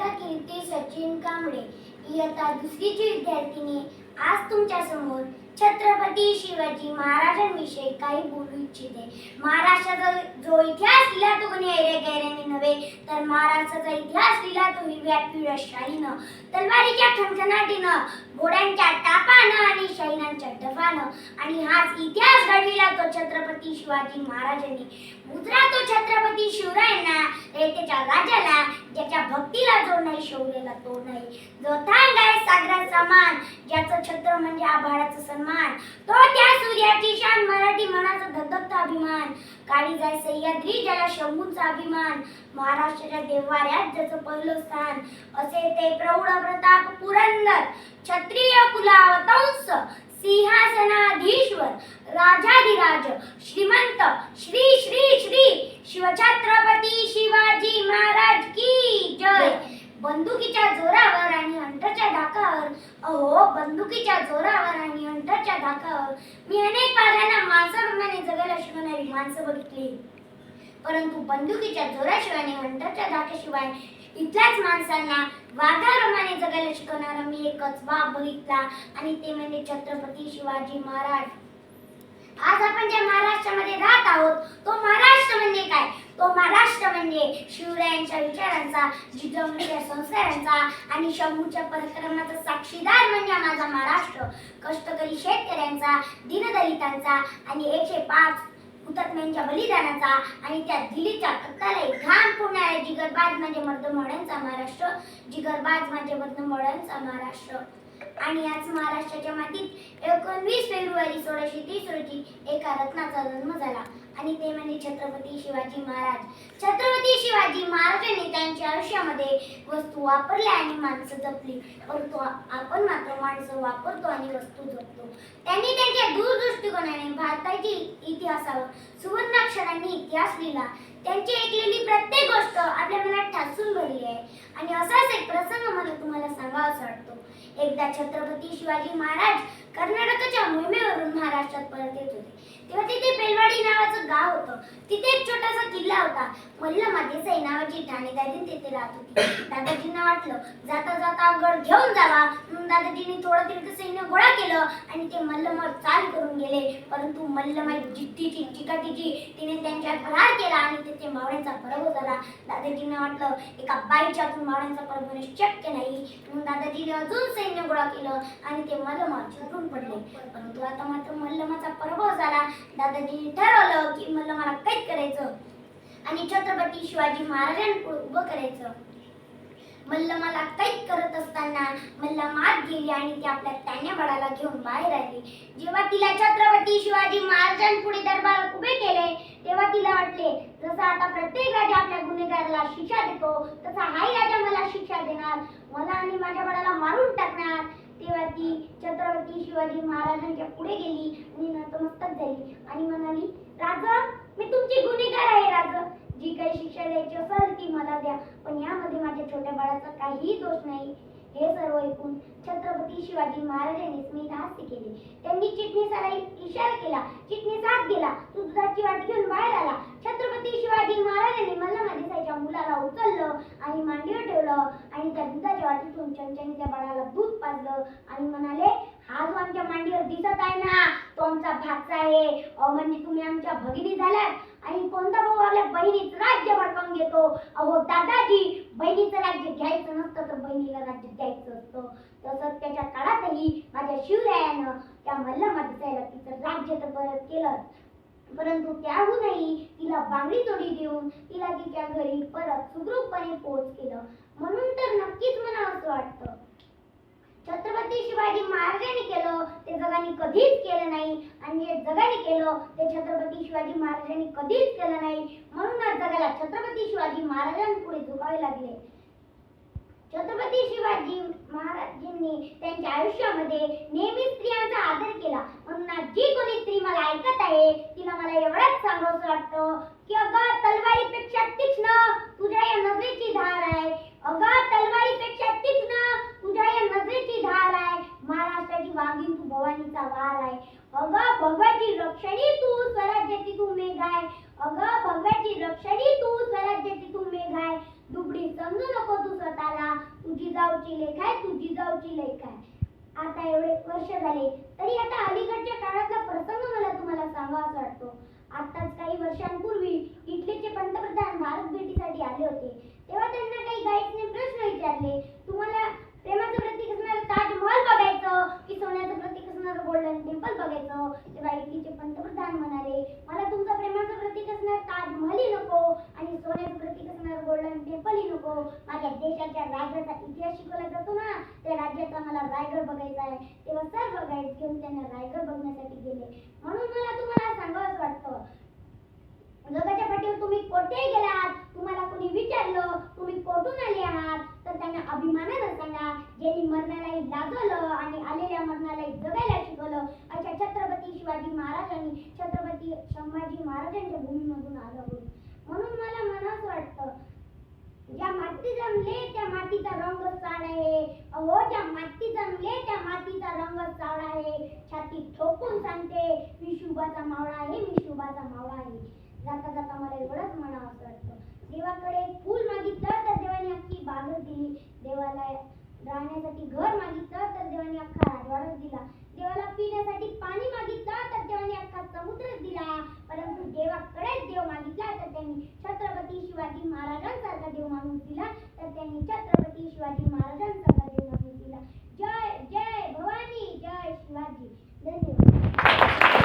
शिक्षिका कीर्ती सचिन कांबळे इयत्ता दुसरीची विद्यार्थिनी. आज तुमच्यासमोर छत्रपती शिवाजी महाराजांविषयी काही बोलू इच्छिते. महाराष्ट्राचा जो इतिहास लिहिला तो कोणी ऐरे गैरेने नव्हे तर महाराष्ट्राचा इतिहास लिहिला तो हिरव्या पिवळ्या शाईनं तलवारीच्या खणखणाटीनं घोड्यांच्या टापानं आणि शैनांच्या डफानं आणि हाच इतिहास घडविला तो छत्रपती शिवाजी महाराजांनी. मुद्रा तो छत्रपती शिवरायांना रयतेच्या राजाला ज्याच्या भक्तीला जो नाही शिवलेला तो नाही. जो थांग आहे सागरा समान ज्याचं छत्र म्हणजे आभाळाचं सन्मान. तो त्या सूर्याची शान मराठी मनाचा धगधगता अभिमान. काळी जाय सह्याद्री ज्याला शंभूचा अभिमान. महाराष्ट्राच्या देवाऱ्यात ज्याचं पहिलं स्थान असे ते प्रौढ प्रताप पुरंदर. क्षत्रिय कुलावतंस सिंहासनाधीश्वर राजाधिराज श्रीमंत श्री श्री श्री शिवछत्रपती शिवाजी महाराज की जय. बंदुकीच्या जोरावर आणि अंतरच्या धाकावर अहो बंदुकीच्या जोरावर आणि अंतरच्या धाकावर मी अनेक पाऱ्यांना माणसाप्रमाणे जगायला शिकवणारी माणसं बघितली. परंतु बंदुकीच्या जोराशिवाय आणि अंतरच्या धाकाशिवाय इथल्याच माणसांना वाघाप्रमाणे जगायला शिकवणारा मी एकच बाप बघितला आणि ते म्हणजे छत्रपती शिवाजी महाराज. आज आपण ज्या महाराष्ट्रामध्ये राहत आहोत तो महाराष्ट्र म्हणजे काय? तो महाराष्ट्र म्हणजे शिवरायांच्या विचारांचा जिजाऊंच्या संस्कारांचा आणि शंभूच्या पराक्रमाचा साक्षीदार म्हणजे माझा महाराष्ट्र. कष्टकरी शेतकऱ्यांचा दीनदलितांचा आणि एकशे पाच हुतात्म्यांच्या बलिदानाचा आणि त्या दिल्लीच्या एक घाम पुरणाऱ्या जिगरबाज म्हणजे मर्दमोड्यांचा महाराष्ट्र जिगरबाज म्हणजे मर्दमोड्यांचा महाराष्ट्र. आणि याच महाराष्ट्राच्या मातीत वीस फेब्रुवारी सोळाशे तीस रोजी एका रत्नाचा जन्म झाला. आणि ते म्हणजे छत्रपती शिवाजी महाराज. छत्रपती शिवाजी महाराजांनी त्यांच्या आयुष्यामध्ये वस्तू वापरल्या आणि माणसं जपली. परंतु आपण मात्र माणसं वापरतो आणि वस्तू जपतो. त्यांनी त्यांच्या दूरदृष्टिकोनाने भारताची इतिहासावर सुवर्णाक्षरांनी इतिहास लिहिला. त्यांची ऐकलेली प्रत्येक गोष्ट आपल्या मनात ठासून भरली आहे. आणि असाच एक प्रसंग मला तुम्हाला सांगावासा वाटतो. एकदा छत्रपती शिवाजी महाराज कर्नाटकाच्या मोहिमेवरून महाराष्ट्रात परत येत होते. तेव्हा तिथे बेलवाडी नावाचं गाव होतं. तिथे एक छोटासा किल्ला होता. मल्लमा देसाई नावाची ठाणेदारी तिथे राहत होती. दादाजींना वाटलं जाता जाता गड घेऊन जावा. म्हणून दादाजींनी थोडं तिथे सैन्य गोळा केलं आणि ते मल्लमावर चाल करून गेले. परंतु मल्लमाई जिद्दीची चिकाटीची तिने त्यांच्यावर प्रहार केला आणि तिथे मावळ्यांचा पराभव झाला. दादाजींना वाटलं एका बाईच्या हातून मावळ्यांचा पराभव होणे शक्य नाही. म्हणून दादाजीने अजून सैन्य गोळा केलं आणि ते मल्लमावर चिरून पडले. परंतु आता मात्र मल्लमाचा पराभव झाला. दादाजीने ठरवलं की मल्लमाला कैद करायचं आणि छत्रपती शिवाजी महाराजांपुढे उभं करायचं. मल्लमाला कैद करत असताना मल्लम आत गेली आणि ती आपल्या त्याने बळाला घेऊन बाहेर आली. जेव्हा तिला छत्रपती शिवाजी महाराजांपुढे दरबार उभे केले तेव्हा तिला वाटले जसं आता प्रत्येक राजा आपल्या गुन्हेगाराला शिक्षा देतो तसा हाही राजा मला शिक्षा देणार. मला आणि माझ्या बळाला मारून टाकणार. तेव्हा ती छत्रपती शिवाजी महाराजांच्या पुढे गेली आणि नतमस्तक झाली. आणि म्हणाली राजा मी तुमची गुन्हेगार आहे राजा. जी काही शिक्षा द्यायची असेल ती मला द्या. पण यामध्ये माझ्या छोट्या बाळाचा काहीही दोष नाही. हे सर्व ऐकून छत्रपती शिवाजी महाराजांनी स्मित हास्य केले. त्यांनी चिटणीसाला इशारा केला. चिटणीस आत गेला. तो दुधाची वाट घेऊन बाहेर आला. छत्रपती शिवाजी महाराजांनी मला माझे उचललं आणि मांडीवर ठेवलं. आणि त्या दुधाच्या वाटीतून चमच्याने त्या बाळाला दूध पाजलं आणि म्हणाले हा जो आमच्या मांडीवर दिसत आहे ना तो आमचा भाचा आहे. म्हणजे तुम्ही आमच्या भगिनी झाल्यात आणि कोणता भाऊ आपल्या बहिणीचं राज्य भडकावून घेतो? अहो दादाजी बहिणीचं राज्य घ्यायचं नसतं तर बहिणीला राज्य द्यायचं असतं. तसंच त्याच्या काळातही माझ्या शिवरायानं त्या मल्लमा तिचं राज्य तर परत केलं परंतु त्याहूनही तिला बांगडी जोडी देऊन तिला तिच्या घरी परत सुखरूपपणे पोहोच केलं. म्हणून तर नक्कीच मला असं वाटतं. छत्रपती शिवाजी महाराजांनी केलं ते जगाने कधीच केलं नाही. आणि जे जगाने केलं ते छत्रपती शिवाजी महाराजांनी कधीच केलं नाही. म्हणूनच जगाला छत्रपती शिवाजी महाराजांपुढे झुकावे लागले. छत्रपती शिवाजी महाराजांनी त्यांच्या आयुष्यामध्ये नेहमी स्त्रियांचा आदर केला. म्हणून जी कोणी स्त्री मला ऐकत आहे तिला मला एवढंच सांगावं वाटतं की अगं तलवारीपेक्षा तीक्ष्ण तुझ्या या नजरेची धार आहे. अगं तलवारीपेक्षा तीक्ष्ण तुझ्या या नजरेची धार आहे. महाराष्ट्राची वाघीण तू भवानीचा वार आहे. अगं भगवाची रक्षणी तू स्वराज्याची तू मेघ आहे. अगं भगवाची रक्षणी तू स्वराज्याची तू मेघ आहे दुबडी समजू नको तू स्वतःला जाऊची लेख आहे तुझी जाऊची लेख आहे आता एवढे वर्ष झाले तरी आता अलीकडच्या काळातला प्रसंग मला तुम्हाला सांगावासा वाटतो. आताच काही वर्ष नको माझ्या देशाच्या राज्याचा इतिहास शिकवला जातो ना त्या राज्याचा मला रायगड बघायचा आहे. तेव्हा सर्व गाईड घेऊन त्यांना रायगड बघण्यासाठी गेले. म्हणून मला तुम्हाला सांगावंच वाटतं. जगाच्या पाठीवर तुम्ही कोठेही गेलात तुम्हाला कोणी विचारलं तुम्ही कोठून आले आहात तर त्यांना अभिमानानं सांगा. ज्यांनी मरणालाही लाजवलं आणि आलेल्या मरणालाही जगायला शिकवलं अशा छत्रपती शिवाजी महाराजांनी छत्रपती संभाजी महाराजांच्या भूमी आलं होतं म्हणून मला मनास वाटतं ज्या माती जमले त्या मातीचा रंग साड आहे अहो ज्या माती जमले त्या मातीचा रंग साड आहे छाती ठोकून सांगते मी शुभाचा मावळा आहे मी शुभाचा मावळा आहे. जाता जाता मला एवढंच म्हणावं असं वाटतं. देवाकडे फूल मागितलं तर देवाने अख्खी बागच दिली. देवाला राहण्यासाठी घर